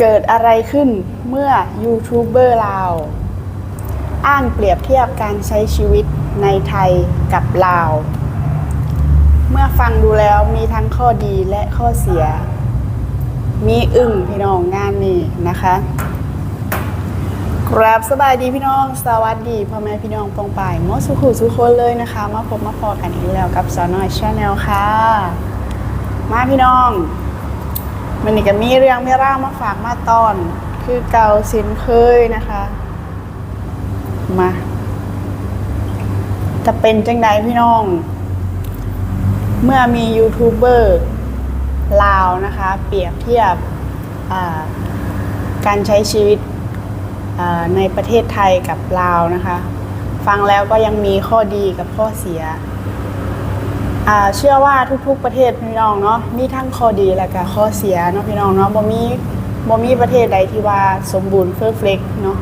เกิดอะไรขึ้นเมื่อยูทูบเบอร์ลาวอ้างเปรียบเทียบการใช้ชีวิตในไทยกับลาว เมื่อฟังดูแล้วมีทั้งข้อดีและข้อเสีย มีอึ้งพี่น้องงานนี้นะคะครับสบายดีพี่น้อง สวัสดีพ่อแม่พี่น้องปองป่ายมอสุขุสุคนเลยนะคะ มาพบมาพอกันอีกแล้วกับสาวน้อยชาแนลค่ะ มาพี่น้อง มันนี่ก็มีเรื่องไม่ร่ามาฝากมาตอน คือเก่าสินเคยนะคะ มาจะเป็นจังใดพี่น้อง เมื่อมียูทูบเบอร์ลาวนะคะ เปรียบเทียบการใช้ชีวิตในประเทศไทยกับลาวนะคะ ฟังแล้วก็ยังมีข้อดีกับข้อเสีย อ่าเชื่อว่าทุกๆประเทศพี่น้องเนาะมีทั้งข้อดีและก็ข้อเสียเนาะพี่น้องเนาะบ่มีบ่มีประเทศใดที่ว่าสมบูรณ์เฟอร์เฟกเนาะ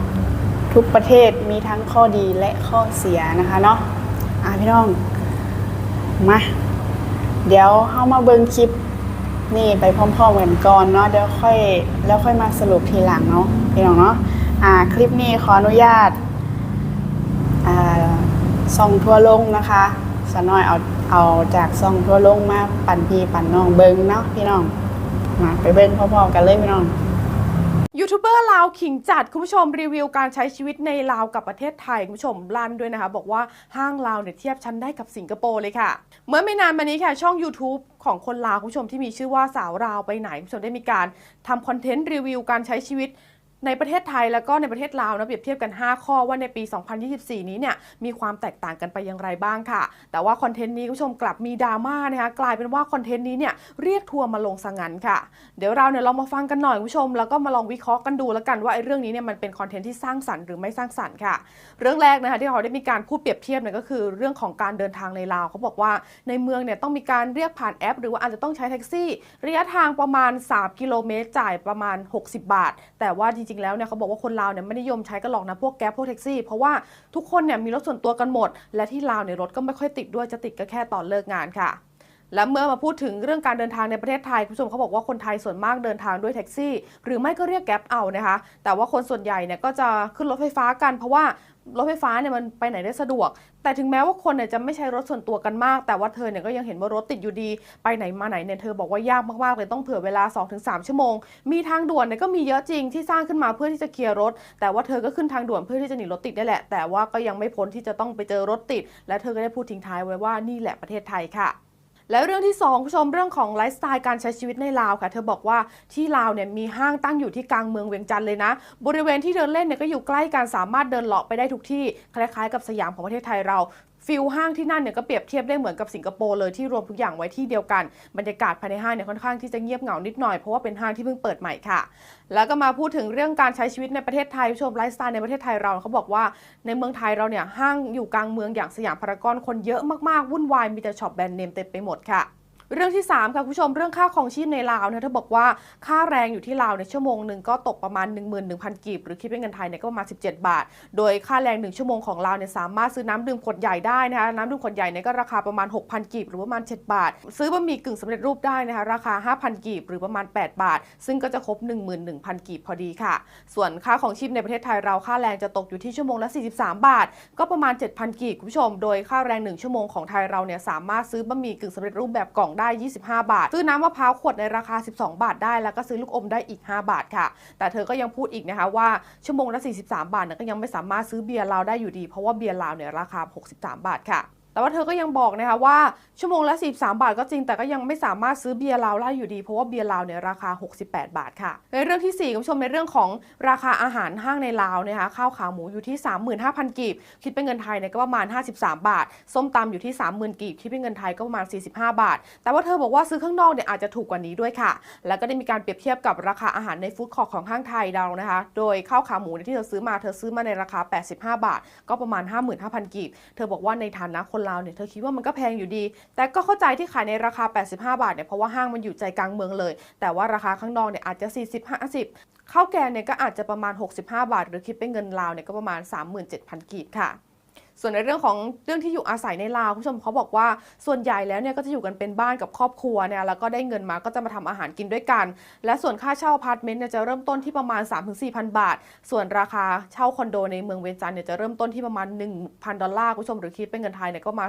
ทุกประเทศมีทั้งข้อดีและข้อเสียนะคะเนาะอ่าพี่น้องมาเดี๋ยวเฮามาเบิ่งคลิปนี่ไปพร้อมๆกันก่อนเนาะเดี๋ยวค่อยแล้วค่อยมาสรุปทีหลังเนาะพี่น้องเนาะอ่าคลิปนี้ขออนุญาตอ่าส่องทั่วลงนะคะสะน้อยเอา เอาจากส่องทั่วลงมาปั่นพี่ปั่นน้องเบิงเนาะพี่น้อง มาไปเบิงพร้อๆกันเลยพี่น้องยูทูบเบอร์ลาวขิงจัดคุณผู้ชมรีวิวการใช้ชีวิตในลาวกับประเทศไทย คุณผู้ชมลั่นด้วยนะคะ บอกว่าห้างลาวเนี่ยเทียบชั้นได้กับสิงคโปร์เลยค่ะ เมื่อไม่นานมานี้ค่ะ ช่อง YouTube ของคนลาวคุณผู้ชมที่มีชื่อว่าสาวราวไปไหนคุณผู้ชมได้มีการทำคอนเทนต์รีวิวการใช้ชีวิต ในประเทศไทยแล้วก็ในประเทศลาวนะเปรียบเทียบกัน 5 ข้อว่าในปี 2024 นี้เนี่ยมีความแตกต่างกันไปอย่างไรบ้างค่ะ แต่ว่าคอนเทนต์นี้คุณผู้ชมกลับมีดราม่านะคะกลายเป็นว่าคอนเทนต์นี้เนี่ยเรียกทัวร์มาลงสังงันค่ะ เดี๋ยวเราเนี่ยลองมาฟังกันหน่อยคุณผู้ชม แล้วก็มาลองวิเคราะห์กันดูแล้วกันว่าไอ้เรื่องนี้เนี่ยมันเป็นคอนเทนต์ที่สร้างสรรค์หรือไม่สร้างสรรค์ค่ะ เรื่องแรกนะคะที่เขาได้มีการพูดเปรียบเทียบเนี่ยก็คือ เรื่องของการเดินทางในลาวเขาบอกว่าในเมืองเนี่ยต้องมีการเรียกผ่านแอป หรือว่าอาจจะต้องใช้แท็กซี่ ระยะทางประมาณ 3 กิโลเมตรจ่ายประมาณ 60 บาท แต่ว่าจริงๆแล้วเนี่ยเขาบอกว่าคนลาวเนี่ยไม่นิยมใช้กันหรอกนะพวกแก๊ปพวกแท็กซี่ เพราะว่าทุกคนเนี่ยมีรถส่วนตัวกันหมด และที่ลาวเนี่ยรถก็ไม่ค่อยติดด้วยจะติดก็แค่ตอนเลิกงานค่ะและเมื่อมาพูดถึงเรื่องการเดินทางในประเทศไทยคุณผู้ชมเขาบอกว่าคนไทยส่วนมากเดินทางด้วยแท็กซี่ หรือไม่ก็เรียกแก๊ปเอานะคะ แต่ว่าคนส่วนใหญ่เนี่ยก็จะขึ้นรถไฟฟ้ากันเพราะว่า รถไฟฟ้าเนี่ยมันไปไหนได้สะดวก แต่ถึงแม้ว่าคนเนี่ยจะไม่ใช้รถส่วนตัวกันมาก แต่ว่าเธอเนี่ยก็ยังเห็นว่ารถติดอยู่ดี ไปไหนมาไหนเนี่ยเธอบอกว่ายากมากๆเลยต้องเผื่อเวลา 2-3 ชั่วโมง มีทางด่วนเนี่ยก็มีเยอะจริงที่สร้างขึ้นมาเพื่อที่จะเคลียร์รถ แต่ว่าเธอก็ขึ้นทางด่วนเพื่อที่จะหนีรถติดได้แหละ แต่ว่าก็ยังไม่พ้นที่จะต้องไปเจอรถติด และเธอก็ได้พูดทิ้งท้ายไว้ว่านี่แหละประเทศไทยค่ะ แล้วเรื่องที่2คุณผู้ชมเรื่องของไลฟ์สไตล์การใช้ชีวิตในลาวค่ะ เธอบอกว่าที่ลาวเนี่ยมีห้างตั้งอยู่ที่กลางเมืองเวียงจันทร์เลยนะ บริเวณที่เดินเล่นเนี่ยก็อยู่ใกล้กันสามารถเดินเลาะไปได้ทุกที่ คล้ายๆ กับสยามของประเทศไทยเรา ฟิลห้างที่นั่นเนี่ยก็เปรียบเทียบได้เหมือนกับสิงคโปร์เลยที่รวมทุกอย่างไว้ที่เดียวกัน บรรยากาศภายในห้างเนี่ยค่อนข้างที่จะเงียบเหงานิดหน่อยเพราะว่าเป็นห้างที่เพิ่งเปิดใหม่ค่ะ แล้วก็มาพูดถึงเรื่องการใช้ชีวิตในประเทศไทยชมไลฟ์สไตล์ในประเทศไทยเราเขาบอกว่าในเมืองไทยเราเนี่ยห้างอยู่กลางเมืองอย่างสยามพารากอนคนเยอะมากๆวุ่นวายมีแต่ช็อปแบรนด์เนมเต็มไปหมดค่ะ เรื่องที่ 3 ค่ะคุณผู้ชมเรื่องค่าของชีพในลาวเนี่ยเธอบอกว่าค่าแรงอยู่ที่ลาวในชั่วโมงหนึ่งก็ตกประมาณ 11,000 กีบ หรือคิดเป็นเงินไทยเนี่ยก็ประมาณ 17 บาท โดยค่าแรง 1 ชั่วโมงของลาวเนี่ยสามารถซื้อน้ำดื่มขวดใหญ่ได้นะคะน้ำดื่มขวดใหญ่เนี่ยก็ราคาประมาณ 6,000 กีบ หรือประมาณ 7 บาท ซื้อบะหมี่กึ่งสำเร็จรูปได้นะคะราคา 5,000 กีบ หรือประมาณ 8 บาท ซึ่งก็จะครบ 11,000 กีบพอดีค่ะ ส่วนค่าของชีพในประเทศไทยเราค่าแรงจะตกอยู่ที่ชั่วโมงละ 43 บาท ก็ประมาณ 7,000 กีบคุณผู้ชม โดยค่าแรง 1 ชั่วโมงของไทยเราเนี่ยสามารถซื้อบะหมี่กึ่งสำเร็จรูปแบบกล่องได้ 25 บาท ซื้อน้ำมะพร้าวขวดในราคา 12 บาทได้ แล้วก็ซื้อลูกอมได้อีก 5 บาทค่ะ แต่เธอก็ยังพูดอีกนะคะว่าชั่วโมงละ 43 บาทเนี่ยก็ยังไม่สามารถซื้อเบียร์ลาวได้อยู่ดี เพราะว่าเบียร์ลาวเนี่ยราคา 63 บาทค่ะ แต่ว่าเธอก็ยังบอกนะคะว่าชั่วโมงละ43บาทก็จริง แต่ก็ยังไม่สามารถซื้อเบียร์ลาวได้อยู่ดี เพราะว่าเบียร์ลาวเนี่ยราคา 68 บาทค่ะ ในเรื่องที่ 4 คุณผู้ชมในเรื่องของราคาอาหารห้างในลาวนะคะข้าวขาหมูอยู่ที่ 35,000 กีบ คิดเป็นเงินไทยเนี่ยก็ประมาณ 53 บาท ส้มตำอยู่ที่ 30,000 กีบ คิดเป็นเงินไทยก็ประมาณ 45 บาท แต่ว่าเธอบอกว่าซื้อข้างนอกเนี่ยอาจจะถูกกว่านี้ด้วยค่ะ แล้วก็ได้มีการเปรียบเทียบกับราคาอาหารในฟู้ดคอร์ทของห้างไทยเรานะคะ โดยข้าวขาหมูเนี่ยที่เธอซื้อมาเธอซื้อมาในราคา 85 บาท ก็ประมาณ 55,000 กีบ เธอบอกว่าในฐานะคนลาวเนี่ยเธอคิดว่ามันก็แพงอยู่ดี แต่ก็เข้าใจที่ขายในราคา 85 บาทเนี่ยเพราะว่าห้างมันอยู่ใจกลางเมืองเลย แต่ว่าราคาข้างนอกเนี่ยอาจจะ 40 50ข้าวแกงเนี่ยก็อาจจะประมาณ 65 บาท หรือคิดเป็นเงินลาวเนี่ยก็ประมาณ 37,000 กีบค่ะ ส่วนในเรื่องของเรื่องที่อยู่อาศัยในลาวคุณผู้ชมเขาบอกว่าส่วนใหญ่แล้วเนี่ยก็จะอยู่กันเป็นบ้านกับครอบครัวเนี่ยแล้วก็ได้เงินมาก็จะมาทำอาหารกินด้วยกัน และส่วนค่าเช่าอพาร์ตเมนต์เนี่ยจะเริ่มต้นที่ประมาณ 3-4,000 บาท ส่วนราคาเช่าคอนโดในเมืองเวียงจันทร์เนี่ยจะเริ่มต้นที่ประมาณ 1,000 ดอลลาร์คุณผู้ชมหรือคิดเป็นเงินไทยเนี่ยก็มา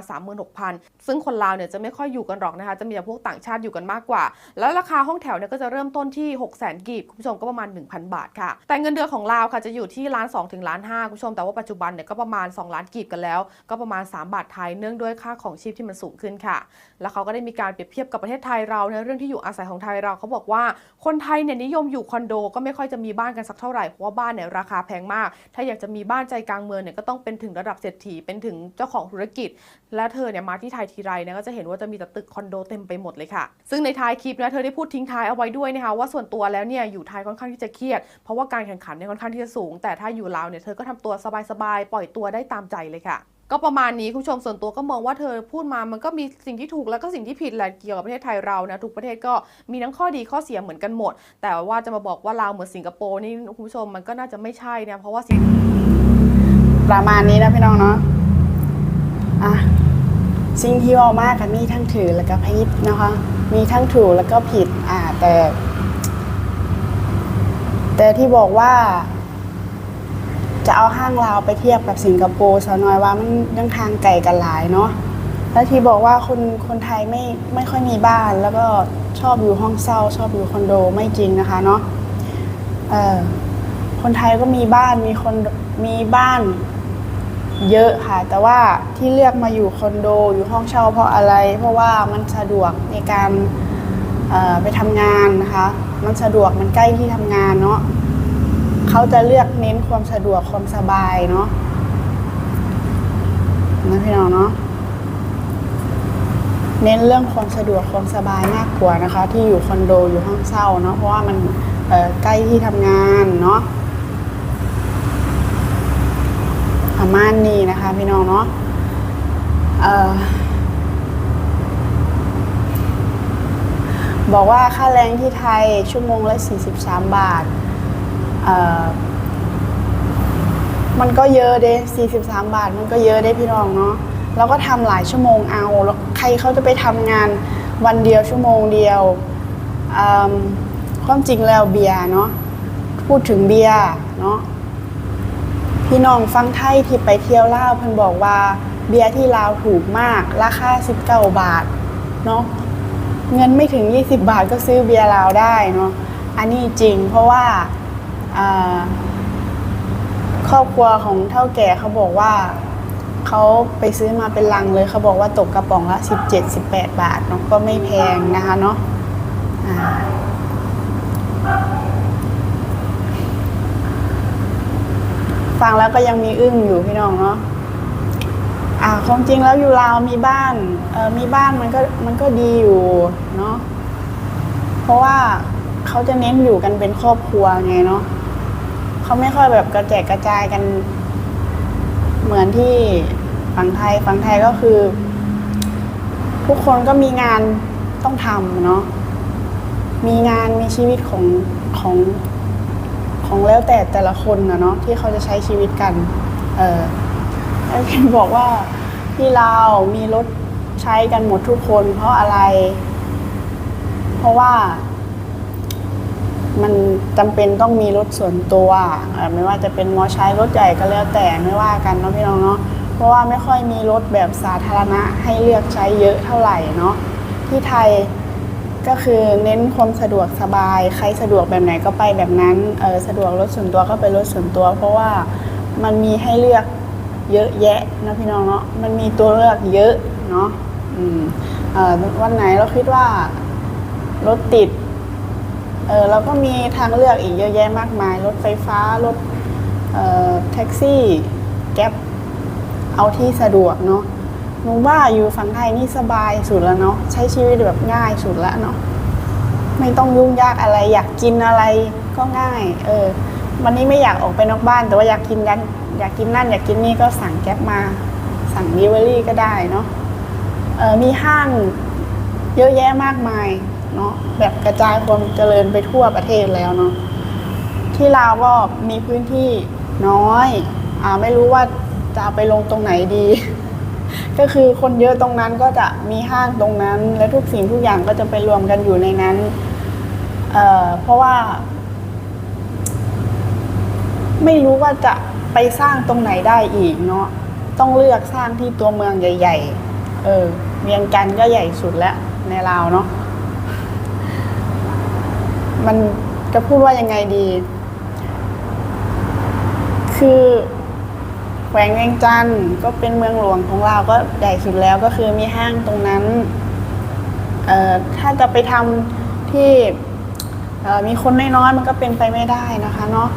36,000 ซึ่งคนลาวเนี่ยจะไม่ค่อยอยู่กันหรอกนะคะจะมีแต่พวกต่างชาติอยู่กันมากกว่า แล้วราคาห้องแถวเนี่ยก็จะเริ่มต้นที่ 600,000กีบคุณผู้ชมก็ประมาณ 1,000 บาทค่ะแต่เงินเดือนของลาวค่ะจะอยู่ที่ล้าน2ถึงล้าน5คุณผู้ชมแต่ว่าปัจจุบันเนี่ยก็ประมาณ 2 ล้านกีบกันแล้ว ก็ประมาณ 3 บาทไทยเนื่องด้วยค่าของชีพที่มันสูงขึ้นค่ะ แล้วเขาก็ได้มีการเปรียบเทียบกับประเทศไทยเราในเรื่องที่อยู่อาศัยของไทยเราเขาบอกว่าคนไทยเนี่ยนิยมอยู่คอนโดก็ไม่ค่อยจะมีบ้านกันสักเท่าไหร่เพราะว่าบ้านเนี่ยราคาแพงมาก ถ้าอยากจะมีบ้านใจกลางเมืองเนี่ยก็ต้องเป็นถึงระดับเศรษฐีเป็นถึงเจ้าของธุรกิจ และเธอเนี่ยมาที่ไทยทีไรเนี่ยก็จะเห็นว่าจะมีแต่ตึกคอนโดเต็มไปหมดเลยค่ะ ซึ่งในท้ายคลิปนะเธอได้พูดทิ้งท้ายเอาไว้ด้วยนะคะว่าส่วนตัวแล้วเนี่ยอยู่ไทยค่อนข้างที่จะเครียดเพราะว่าการแข่งขันเนี่ยค่อนข้างที่จะสูง แต่ถ้าอยู่ลาวเนี่ยเธอก็ทำตัวสบายๆปล่อยตัวได้ตามใจเลยค่ะก็ประมาณนี้คุณผู้ชมส่วนตัวก็มองว่าเธอพูดมามันก็มีสิ่งที่ถูกแล้วก็สิ่งที่ผิดแหละเกี่ยวกับประเทศไทยเรานะทุกประเทศก็มีทั้งข้อดีข้อเสียเหมือนกันหมด แต่ว่าจะมาบอกว่าลาวเหมือนสิงคโปร์นี่คุณผู้ชมมันก็น่าจะไม่ใช่นะเพราะว่าสิงประมาณนี้นะพี่น้องเนาะอะสิ่งที่เอามากกันมีทั้งถือแล้วก็ผิดนะคะ มีทั้งถูกแล้วก็ผิดอ่าแต่ แต่ที่บอกว่า จะเอาห้างลาวไปเทียบกับสิงคโปร์สาวน้อยว่ามันยังทางไกลกันหลายเนาะแล้วที่บอกว่าคนคนไทยไม่ไม่ค่อยมีบ้านแล้วก็ชอบอยู่ห้องเช่าชอบอยู่คอนโดไม่จริงนะคะเนาะเออคนไทยก็มีบ้านมีคนมีบ้านเยอะค่ะ แต่ว่าที่เลือกมาอยู่คอนโดอยู่ห้องเช่าเพราะอะไร เพราะว่ามันสะดวกในการไปทำงานนะคะ มันสะดวกมันใกล้ที่ทำงานเนาะ เขาจะเลือกเน้นความสะดวกความสบายเนาะนะพี่น้องเนาะเน้นเรื่องความสะดวกความสบายมากกว่านะคะ ที่อยู่คอนโดอยู่ห้องเช่าเนาะเพราะว่ามันใกล้ที่ทำงานเนาะประมาณนี้นะคะ พี่น้องเนาะออบอกว่าค่าแรงที่ไทยชั่วโมงละ 43 บาท มันก็เยอะเด้43 บาท มันก็เยอะเด้พี่น้องเนาะแล้วก็ทำหลายชั่วโมงเอาแล้วใครเขาจะไปทำงานวันเดียวชั่วโมงเดียวความจริงแล้วเบียร์เนาะพูดถึงเบียร์เนาะพี่น้องฟังไทยที่ไปเที่ยวลาวเพิ่นบอกว่าเบียร์ที่ลาวถูกมาก ราคา 19 บาทเนาะเงินไม่ถึง 20 บาทก็ซื้อเบียร์ลาวได้เนาะอันนี้จริงเพราะว่า ครอบครัวของเท่าแก่เขาบอกว่าเขาไปซื้อมาเป็นลังเลยเขาบอกว่าตกกระป๋องละ 17-18 บาทเนาะก็ไม่แพงนะคะเนาะฟังแล้วก็ยังมีอึ้งอยู่พี่น้องเนาะอ่าความจริงแล้วอยู่ลาวมีบ้านเออมีบ้านมันก็มันก็ดีอยู่เนาะเพราะว่า เขาจะเน้นอยู่กันเป็นครอบครัวไงเนาะเขาไม่ค่อยแบบกระแจกกระจายกัน เหมือนที่ฝั่งไทยฝั่งไทยก็คือ ทุกคนก็มีงานต้องทำเนาะมีงานมีชีวิตของของของแล้วแต่แต่ละคนนะเนาะที่เขาจะใช้ชีวิตกัน เออไอ้เคนบอกว่าที่ลามีรถใช้กันหมดทุกคน เพราะอะไร เพราะว่า มันจำเป็นต้องมีรถส่วนตัวไม่ว่าจะเป็นมอใช้รถใหญ่ก็แล้วแต่ไม่ว่ากันเนาะพี่น้องเนาะเพราะว่าไม่ค่อยมีรถแบบสาธารณะให้เลือกใช้เยอะเท่าไหร่เนาะที่ไทยก็คือเน้นความสะดวกสบาย ใครสะดวกแบบไหนก็ไปแบบนั้นเออสะดวกรถส่วนตัวก็ไปรถส่วนตัว เพราะว่ามันมีให้เลือกเยอะแยะนะพี่น้องเนาะมันมีตัวเลือกเยอะเนาะวันไหนเราคิดว่ารถติด เออเราก็มีทางเลือกอีกเยอะแยะมากมาย รถไฟฟ้ารถเอ่อแท็กซี่แก๊ปเอาที่สะดวกเนาะหนูว่าอยู่ฝั่งไทยนี่สบายสุดแล้วเนาะใช้ชีวิตแบบง่ายสุดล้วเนาะไม่ต้องยุ่งยากอะไร อยากกินอะไรก็ง่าย เออ วันนี้ไม่อยากออกไปนอกบ้าน แต่ว่าอยากกินนั้นอยากกินนั่น อยากกินนี่ก็สั่งแก๊ปมา สั่งดิเวอรี่ก็ได้เนาะเออมีห้างเยอะแยะมากมาย เนาะแบบกระจายความเจริญไปทั่วประเทศแล้วเนาะที่ลาวก็มีพื้นที่น้อย อ่าไม่รู้ว่าจะไปลงตรงไหนดี ก็คือคนเยอะตรงนั้นก็จะมีห้างตรงนั้น และทุกสิ่งทุกอย่างก็จะไปรวมกันอยู่ในนั้นเอ่อเพราะว่า ไม่รู้ว่าจะไปสร้างตรงไหนได้อีกเนาะต้องเลือกสร้างที่ตัวเมืองใหญ่ ๆ เออเวียงจันทร์ก็ใหญ่สุดแล้วในลาวเนาะ มันจะพูดว่ายังไงดี คือแขวงเวียงจันทร์ก็เป็นเมืองหลวงของเราก็ใหญ่สุดแล้วก็คือมีห้างตรงนั้นเอ่อถ้าจะไปทำที่มีคนน้อยๆมันก็เป็นไปไม่ได้นะคะเนาะ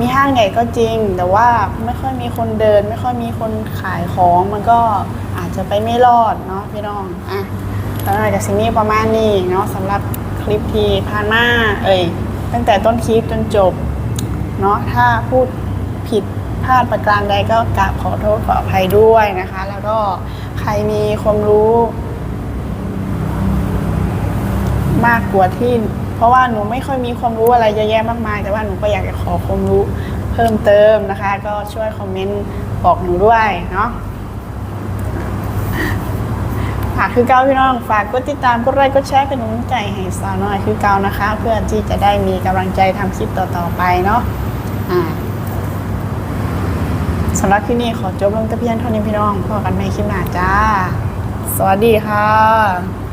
มีห้างใหญ่ก็จริง แต่ว่าไม่ค่อยมีคนเดิน ไม่ค่อยมีคนขายของมันก็อาจจะไปไม่รอดเนาะพี่น้องอะแล้วอาจจะสิ่งนี้ประมาณนี้เนาะสำหรับ คลิปที่ผ่านมาเอ่ยตั้งแต่ต้นคลิปจนจบเนาะถ้าพูดผิดพลาดประการใดก็กราบขอโทษขออภัยด้วยนะคะ แล้วก็ใครมีความรู้ มากกว่าที่ เพราะว่าหนูไม่ค่อยมีความรู้อะไรเยอะแยะมากมาย แต่ว่าหนูก็อยากจะขอความรู้เพิ่มเติมนะคะ ก็ช่วยคอมเมนต์บอกหนูด้วยเนาะ ค่ะ คือเก้าพี่น้องฝากกดติดตามกดไลค์กดแชร์เป็นกำลังใจให้สาวน้อยคือเก้านะคะ เพื่อที่จะได้มีกำลังใจทำคลิปต่อๆไปเนาะสำหรับที่นี่ขอจบลงแต่เพียงเท่านี้พี่น้องพอกันในคลิปหน้าจ้า สวัสดีค่ะ